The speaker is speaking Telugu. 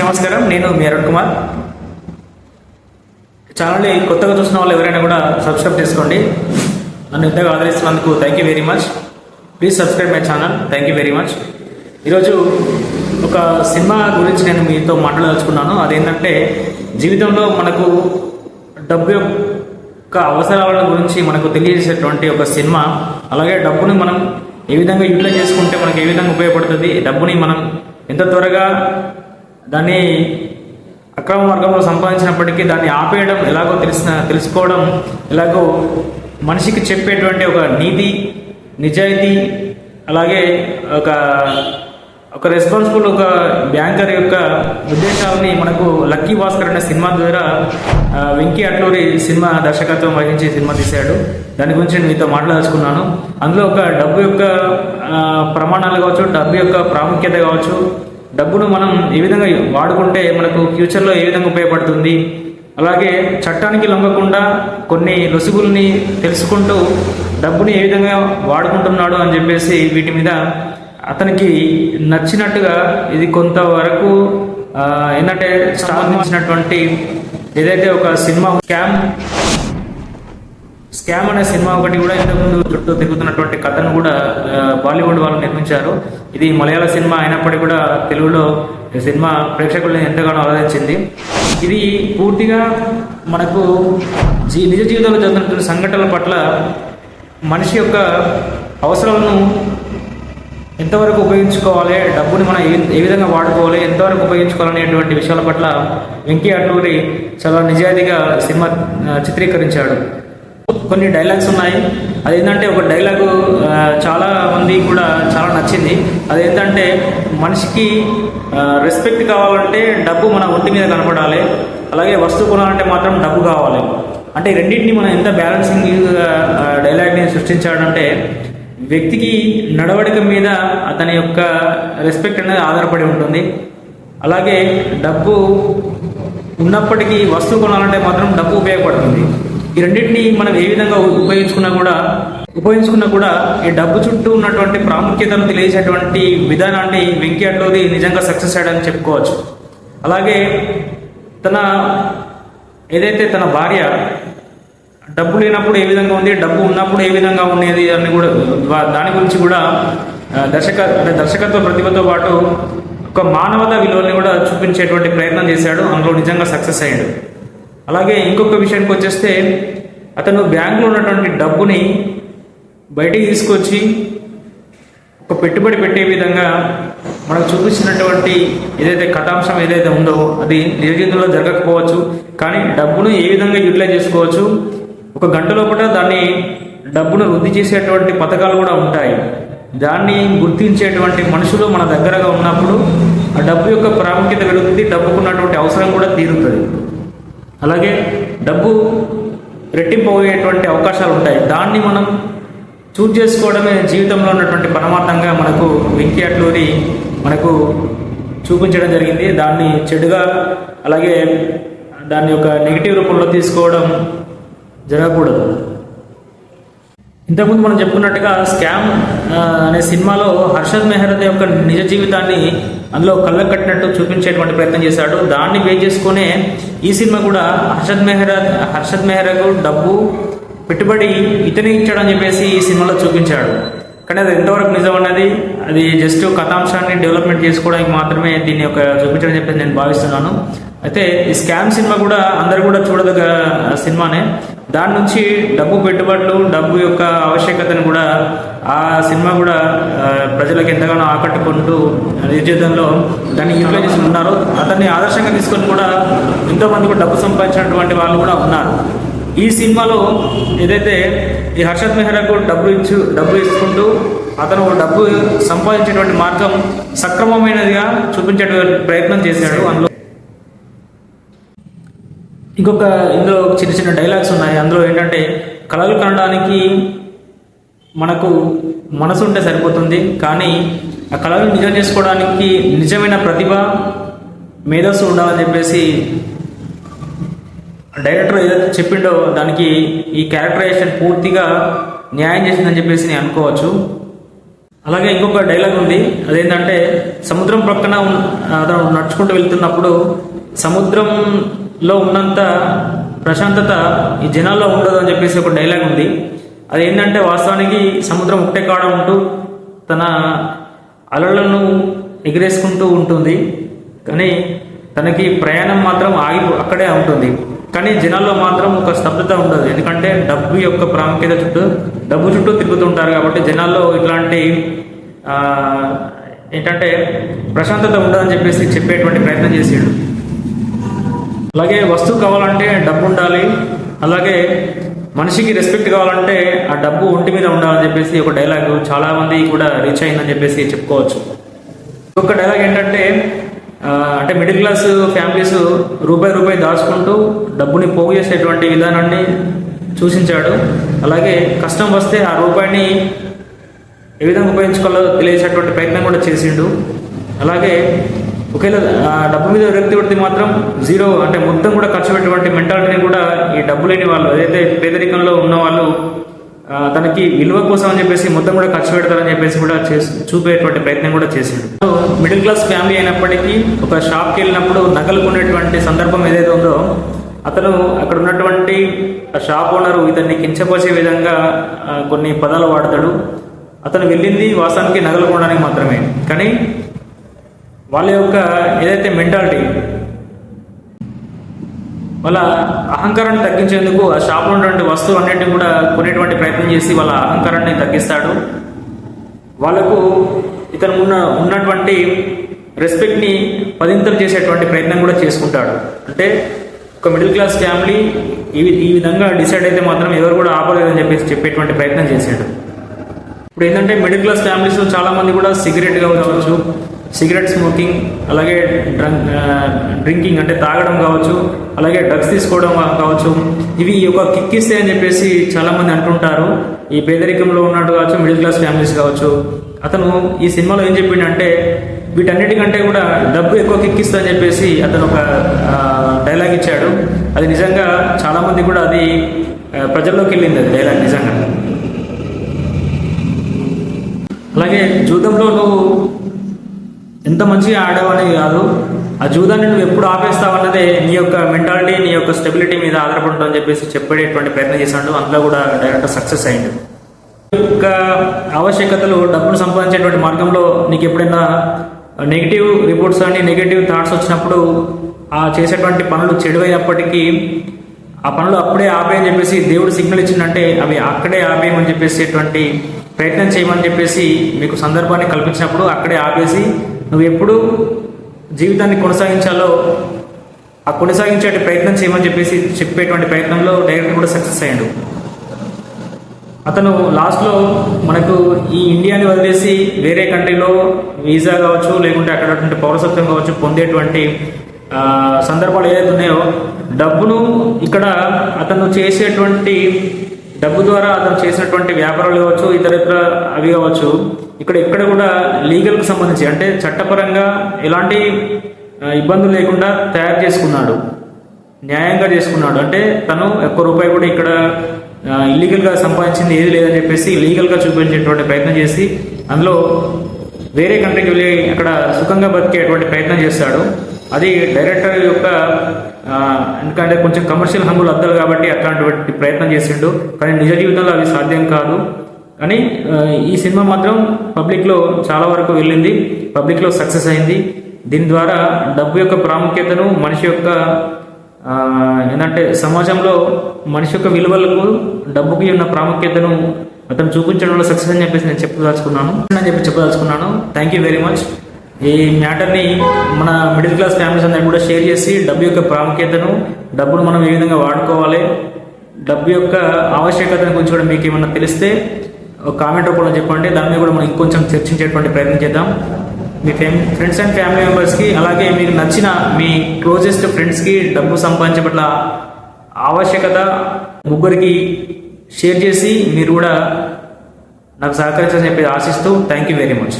అందరికీ నమస్కారం నేను మీ అరుణ్ కుమార్. ఛానల్ కొత్తగా చూసిన వాళ్ళు ఎవరైనా కూడా సబ్స్క్రైబ్ చేసుకోండి. నన్ను ఇంతగా ఆదరిస్తున్నందుకు thank you very much please subscribe my channel thank you very much ఈరోజు ఒక సినిమా గురించి నేను మీతో మాట్లాడదలుచుకున్నాను. అదేంటంటే జీవితంలో మనకు డబ్బు యొక్క అవసరాల గురించి మనకు తెలియజేసేటువంటి ఒక సినిమా. అలాగే డబ్బుని మనం ఏ విధంగా యూటిలైజ్ చేసుకుంటే మనకు ఏ విధంగా ఉపయోగపడుతుంది? డబ్బుని మనం ఎంత త్వరగా దాన్ని అక్రమ మార్గంలో సంపాదించినప్పటికీ దాన్ని ఆపేయడం ఎలాగో తెలిసిన తెలుసుకోవడం ఎలాగో మనిషికి చెప్పేటువంటి ఒక నీతి నిజాయితీ అలాగే ఒక ఒక రెస్పాన్సిబుల్ ఒక బ్యాంకర్ యొక్క ఉద్దేశాలని మనకు లక్కీ భాస్కర్ అనే సినిమా ద్వారా వెంకీ అట్లూరి సినిమా దర్శకత్వం వహించి సినిమా తీశాడు. దాని గురించి నేను మీతో మాట్లాడుచుకున్నాను అందులో ఒక డబ్బు యొక్క ప్రమాణాలు కావచ్చు డబ్బు యొక్క ప్రాముఖ్యత కావచ్చు డబ్బును మనం ఏ విధంగా వాడుకుంటే మనకు ఫ్యూచర్లో ఏ విధంగా ఉపయోగపడుతుంది? అలాగే చట్టానికి లొంగకుండా కొన్ని లొసుగుల్ని తెలుసుకుంటూ డబ్బుని ఏ విధంగా వాడుకుంటున్నాడు అని చెప్పేసి వీటి మీద అతనికి నచ్చినట్టుగా ఇది కొంతవరకు ఏంటంటే సంబంధించినటువంటి ఏదైతే ఒక సినిమా స్కామ్ స్కామ్ అనే సినిమా ఒకటి కూడా ఇంతకుముందు చుట్టూ తిరుగుతున్నటువంటి కథను కూడా బాలీవుడ్ వాళ్ళు నిర్మించారు. ఇది మలయాళ సినిమా అయినప్పటికీ కూడా తెలుగులో సినిమా ప్రేక్షకులను ఎంతగానో ఆలోచించింది ఇది పూర్తిగా మనకు జీ నిజ జీవితంలో జరుగుతున్న సంఘటనల పట్ల మనిషి యొక్క అవసరాలను ఎంతవరకు ఉపయోగించుకోవాలి డబ్బుని మనం ఏ ఏ విధంగా వాడుకోవాలి ఎంతవరకు ఉపయోగించుకోవాలనేటువంటి విషయాల పట్ల వెంకయ్య అట్లూరి చాలా నిజాయితీగా సినిమా చిత్రీకరించాడు. కొన్ని డైలాగ్స్ ఉన్నాయి. అదేంటంటే ఒక డైలాగు చాలా మంది కూడా చాలా నచ్చింది. అదేంటంటే మనిషికి రెస్పెక్ట్ కావాలంటే డబ్బు మన ఒంటి మీద కనపడాలి. అలాగే వస్తువు కొనాలంటే మాత్రం డబ్బు కావాలి. అంటే రెండింటిని మనం ఎంత బ్యాలెన్సింగ్ డైలాగ్ని సృష్టించాడంటే వ్యక్తికి నడవడిక మీద అతని యొక్క రెస్పెక్ట్ అనేది ఆధారపడి ఉంటుంది. అలాగే డబ్బు ఉన్నప్పటికీ వస్తువు కొనాలంటే మాత్రం డబ్బు ఉపయోగపడుతుంది. ఈ రెండింటిని మనం ఏ విధంగా ఉపయోగించుకున్నా కూడా ఉపయోగించుకున్నా కూడా ఈ డబ్బు చుట్టూ ఉన్నటువంటి ప్రాముఖ్యతను తెలియజేసేటువంటి విధానాన్ని వెంకీ అట్లూరి నిజంగా సక్సెస్ అయ్యాడని చెప్పుకోవచ్చు. అలాగే తన ఏదైతే తన భార్య డబ్బు లేనప్పుడు ఏ విధంగా ఉంది డబ్బు ఉన్నప్పుడు ఏ విధంగా ఉండేది అని కూడా దాని గురించి కూడా దర్శక దర్శకత్వ ప్రతిభతో పాటు ఒక మానవత విలువల్ని కూడా చూపించేటువంటి ప్రయత్నం చేశాడు. అందులో నిజంగా సక్సెస్ అయ్యాడు. అలాగే ఇంకొక విషయానికి వచ్చేస్తే అతను బ్యాంకులో ఉన్నటువంటి డబ్బుని బయటికి తీసుకొచ్చి ఒక పెట్టుబడి పెట్టే విధంగా మనకు చూపించినటువంటి ఏదైతే కథాంశం ఏదైతే ఉందో అది నిజ జీవితంలో జరగకపోవచ్చు కానీ డబ్బును ఏ విధంగా యూటిలైజ్ చేసుకోవచ్చు ఒక గంట లోపల దాన్ని డబ్బును వృద్ధి చేసేటువంటి పథకాలు కూడా ఉంటాయి. దాన్ని గుర్తించేటువంటి మనుషులు మన దగ్గరగా ఉన్నప్పుడు ఆ డబ్బు యొక్క ప్రాముఖ్యత పెరుగుతుంది డబ్బుకున్నటువంటి అవసరం కూడా తీరుతుంది. అలాగే డబ్బు రెట్టింపు అయ్యేటువంటి అవకాశాలు ఉంటాయి దాన్ని మనం చూజ్ చేసుకోవడమే జీవితంలో ఉన్నటువంటి పరమార్థంగా మనకు వెంకీ అట్లూరి మనకు చూపించడం జరిగింది. దాన్ని చెడుగా అలాగే దాని యొక్క నెగిటివ్ రూపంలో తీసుకోవడం జరగకూడదు. ఇంతకుముందు మనం చెప్పుకున్నట్టుగా స్కామ్ అనే సినిమాలో హర్షద్ మెహ్రద్ యొక్క నిజ జీవితాన్ని అందులో కళ్ళకు కట్టినట్టు చూపించేటువంటి ప్రయత్నం చేశాడు. దాన్ని బేస్ చేసుకునే ఈ సినిమా కూడా హర్షద్ మెహ్రద్ హర్షద్ మెహ్రాకు డబ్బు పెట్టుబడి ఇతనే ఇచ్చాడని చెప్పేసి ఈ సినిమాలో చూపించాడు. కానీ అది ఎంతవరకు నిజం అన్నది అది జస్ట్ కథాంశాన్ని డెవలప్మెంట్ చేసుకోవడానికి మాత్రమే దీన్ని యొక్క చూపించడం చెప్పేసి నేను భావిస్తున్నాను. అయితే ఈ స్కామ్ సినిమా కూడా అందరు కూడా చూడదగ్గ సినిమానే. దాని నుంచి డబ్బు పెట్టుబడులు డబ్బు యొక్క ఆవశ్యకతను కూడా ఆ సినిమా కూడా ప్రజలకు ఎంతగానో ఆకట్టుకుంటూ నిజ జీవితంలో దాన్ని ఇన్ఫ్లుయెన్స్ చేసి ఉన్నారు. అతన్ని ఆదర్శంగా తీసుకొని కూడా ఎంతోమంది కూడా డబ్బు సంపాదించినటువంటి వాళ్ళు కూడా ఉన్నారు. ఈ సినిమాలో ఏదైతే ఈ హర్షద్ మెహ్రాకు డబ్బు ఇచ్చు డబ్బు ఇచ్చుకుంటూ అతను డబ్బు సంపాదించేటువంటి మార్గం సక్రమమైనదిగా చూపించేటువంటి ప్రయత్నం చేశాడు. అందులో ఇంకొక ఇందులో చిన్న చిన్న డైలాగ్స్ ఉన్నాయి. అందులో ఏంటంటే కళలు కనడానికి మనకు మనసు ఉంటే సరిపోతుంది కానీ ఆ కళలు నిజం చేసుకోవడానికి నిజమైన ప్రతిభ మేధస్సు ఉండాలని చెప్పేసి డైరెక్టర్ ఏదైతే చెప్పిండో దానికి ఈ క్యారెక్టరైజేషన్ పూర్తిగా న్యాయం చేసిందని చెప్పేసి నేను అనుకోవచ్చు. అలాగే ఇంకొక డైలాగ్ ఉంది. అదేంటంటే సముద్రం ప్రక్కన అతను నడుచుకుంటూ వెళ్తున్నప్పుడు సముద్రంలో ఉన్నంత ప్రశాంతత ఈ జనాల్లో ఉండదు అని చెప్పేసి ఒక డైలాగ్ ఉంది. అది ఏంటంటే వాస్తవానికి సముద్రం ఒకటే కాడ ఉంటూ తన అలలను ఎగిరేసుకుంటూ ఉంటుంది. కానీ తనకి ప్రయాణం మాత్రం ఆగి అక్కడే ఉంటుంది. కానీ జనాల్లో మాత్రం ఒక స్తబ్దత ఉండదు. ఎందుకంటే డబ్బు యొక్క ప్రాముఖ్యత చుట్టూ డబ్బు చుట్టూ తిరుగుతుంటారు కాబట్టి జనాల్లో ఇట్లాంటి ఏంటంటే ప్రశాంతత ఉండదని చెప్పేసి చెప్పేటువంటి ప్రయత్నం చేసాడు. అలాగే వస్తువు కావాలంటే డబ్బు ఉండాలి. అలాగే మనిషికి రెస్పెక్ట్ కావాలంటే ఆ డబ్బు ఒంటి మీద ఉండాలని చెప్పేసి ఒక డైలాగ్ చాలామంది కూడా రీచ్ అయిందని చెప్పేసి చెప్పుకోవచ్చు. ఒక డైలాగ్ ఏంటంటే అంటే మిడిల్ క్లాస్ ఫ్యామిలీస్ రూపాయి రూపాయి దాచుకుంటూ డబ్బుని పోగు చేసేటువంటి విధానాన్ని సూచించాడు. అలాగే కష్టం వస్తే ఆ రూపాయిని ఏ విధంగా ఉపయోగించుకోవాలో తెలియజేసేటువంటి ప్రయత్నం కూడా చేసిండు. అలాగే ఒకవేళ ఆ డబ్బు మీద వ్యక్తి పడితే మాత్రం జీరో అంటే మొత్తం కూడా ఖర్చు పెట్టేటువంటి మెంటాలిటీని కూడా ఈ డబ్బు లేని వాళ్ళు ఏదైతే పేదరికంలో ఉన్న వాళ్ళు తనకి విలువ కోసం అని చెప్పేసి మొత్తం కూడా ఖర్చు పెడతారని చెప్పేసి కూడా చేసి చూపేటువంటి ప్రయత్నం కూడా చేశాడు. మిడిల్ క్లాస్ ఫ్యామిలీ అయినప్పటికీ ఒక షాప్కి వెళ్ళినప్పుడు నగలు కొనేటువంటి సందర్భం ఏదైతే ఉందో అతను అక్కడ ఉన్నటువంటి షాప్ ఓనరు ఇతన్ని కించపరిచే విధంగా కొన్ని పదాలు వాడతాడు. అతను వెళ్ళింది వాస్తవానికి నగలు కొనడానికి మాత్రమే. కానీ వాళ్ళ యొక్క ఏదైతే మెంటాలిటీ వాళ్ళ అహంకారాన్ని తగ్గించేందుకు ఆ షాప్లో ఉన్నటువంటి వస్తువులు కూడా కొనేటువంటి ప్రయత్నం చేసి వాళ్ళ అహంకారాన్ని తగ్గిస్తాడు. వాళ్ళకు ఇతను ఉన్న ఉన్నటువంటి రెస్పెక్ట్ని పదింతలు చేసేటువంటి ప్రయత్నం కూడా చేసుకుంటాడు. అంటే ఒక మిడిల్ క్లాస్ ఫ్యామిలీ ఈ ఈ విధంగా డిసైడ్ అయితే మాత్రం ఎవరు కూడా ఆపలేదని చెప్పేసి చెప్పేటువంటి ప్రయత్నం చేశాడు. ఇప్పుడు ఏంటంటే మిడిల్ క్లాస్ ఫ్యామిలీస్లో చాలామంది కూడా సిగరెట్ కావచ్చు సిగరెట్ స్మోకింగ్ అలాగే డ్రంక్ డ్రింకింగ్ అంటే తాగడం కావచ్చు అలాగే డ్రగ్స్ తీసుకోవడం కావచ్చు. ఇవి ఒక కిక్ ఇస్తే అని చెప్పేసి చాలామంది అంటుంటారు. ఈ పేదరికంలో ఉన్నట్టు కావచ్చు మిడిల్ క్లాస్ ఫ్యామిలీస్ కావచ్చు. అతను ఈ సినిమాలో ఏం చెప్పిండంటే వీటన్నిటికంటే కూడా డబ్బు ఎక్కువ కిక్కిస్తా అని చెప్పేసి అతను ఒక డైలాగ్ ఇచ్చాడు. అది నిజంగా చాలామంది కూడా అది ప్రజల్లోకి వెళ్ళింది అది డైలాగ్ నిజంగా. అలాగే జూదంలో నువ్వు ఎంత మంచిగా ఆడావనేది కాదు. ఆ జూదాన్ని నువ్వు ఎప్పుడు ఆపేస్తావన్నదే నీ యొక్క మెంటాలిటీ నీ యొక్క స్టెబిలిటీ మీద ఆధారపడుతుందని చెప్పేసి చెప్పేటువంటి ప్రయత్నం చేశాడు. అందులో కూడా డైరెక్ట్ సక్సెస్ అయింది. యొక్క ఆవశ్యకతలు డబ్బును సంపాదించేటువంటి మార్గంలో నీకు ఎప్పుడైనా నెగిటివ్ రిపోర్ట్స్ కానీ నెగిటివ్ థాట్స్ వచ్చినప్పుడు ఆ చేసేటువంటి పనులు చెడువైనప్పటికీ ఆ పనులు అప్పుడే ఆపేయని చెప్పేసి దేవుడు సిగ్నల్ ఇచ్చిందంటే అవి అక్కడే ఆపేయమని చెప్పేసేటువంటి ప్రయత్నం చేయమని చెప్పేసి మీకు సందర్భాన్ని కల్పించినప్పుడు అక్కడే ఆపేసి నువ్వు ఎప్పుడు జీవితాన్ని కొనసాగించాలో ఆ కొనసాగించే ప్రయత్నం చేయమని చెప్పేసి చెప్పేటువంటి ప్రయత్నంలో డైరెక్టర్ కూడా సక్సెస్ అయ్యాడు. అతను లాస్ట్లో మనకు ఈ ఇండియాని వదిలేసి వేరే కంట్రీలో వీసా కావచ్చు లేకుంటే అక్కడ పౌరసత్వం కావచ్చు పొందేటువంటి సందర్భాలు ఏదైతే ఉన్నాయో డబ్బును ఇక్కడ అతను చేసేటువంటి డబ్బు ద్వారా అతను చేసినటువంటి వ్యాపారాలు కావచ్చు ఇతర ఇతర అవి కావచ్చు ఇక్కడ ఎక్కడ కూడా లీగల్కి సంబంధించి అంటే చట్టపరంగా ఎలాంటి ఇబ్బందులు లేకుండా తయారు చేసుకున్నాడు. న్యాయంగా చేసుకున్నాడు. అంటే తను ఒక్క రూపాయి కూడా ఇక్కడ ఇల్లీగల్గా సంపాదించింది ఏది లేదని చెప్పేసి లీగల్గా చూపించేటువంటి ప్రయత్నం చేసి అందులో వేరే కంట్రీకి వెళ్ళి అక్కడ సుఖంగా బతికేటువంటి ప్రయత్నం చేస్తాడు. అది డైరెక్టర్ యొక్క ఎందుకంటే కొంచెం కమర్షియల్ హంగులు అద్దలు కాబట్టి అట్లాంటి ప్రయత్నం చేసిండు. కానీ నిజ జీవితంలో అవి సాధ్యం కాదు. కానీ ఈ సినిమా మాత్రం పబ్లిక్లో చాలా వరకు వెళ్ళింది. పబ్లిక్లో సక్సెస్ అయింది. దీని ద్వారా డబ్బు యొక్క ప్రాముఖ్యతను మనిషి యొక్క ఏంటంటే సమాజంలో మనిషి యొక్క విలువలకు డబ్బుకి ఉన్న ప్రాముఖ్యతను అతను చూపించడంలో సక్సెస్ అని చెప్పేసి నేను చెప్పదలుచుకున్నాను. అని చెప్పి చెప్పదలుచుకున్నాను. థ్యాంక్ యూ వెరీ మచ్ ఈ మ్యాటర్ని మన మిడిల్ క్లాస్ ఫ్యామిలీస్ అందరికీ కూడా షేర్ చేసి డబ్బు యొక్క ప్రాముఖ్యతను డబ్బును మనం ఏ విధంగా వాడుకోవాలి డబ్బు యొక్క ఆవశ్యకతను గురించి కూడా మీకు ఏమన్నా తెలిస్తే ఒక కామెంట్ రూపంలో చెప్పండి. దాని మీద కూడా మనం ఇంకొంచెం చర్చించేటువంటి ప్రయత్నం చేద్దాం. మీ ఫ్రెండ్స్ అండ్ ఫ్యామిలీ మెంబర్స్కి అలాగే మీకు నచ్చిన మీ క్లోజెస్ట్ ఫ్రెండ్స్కి డబ్బు సంపాదించే పట్ల ఆవశ్యకత ముగ్గురికి షేర్ చేసి మీరు కూడా నాకు సహకరించాలని చెప్పి ఆశిస్తూ థ్యాంక్ యూ వెరీ మచ్.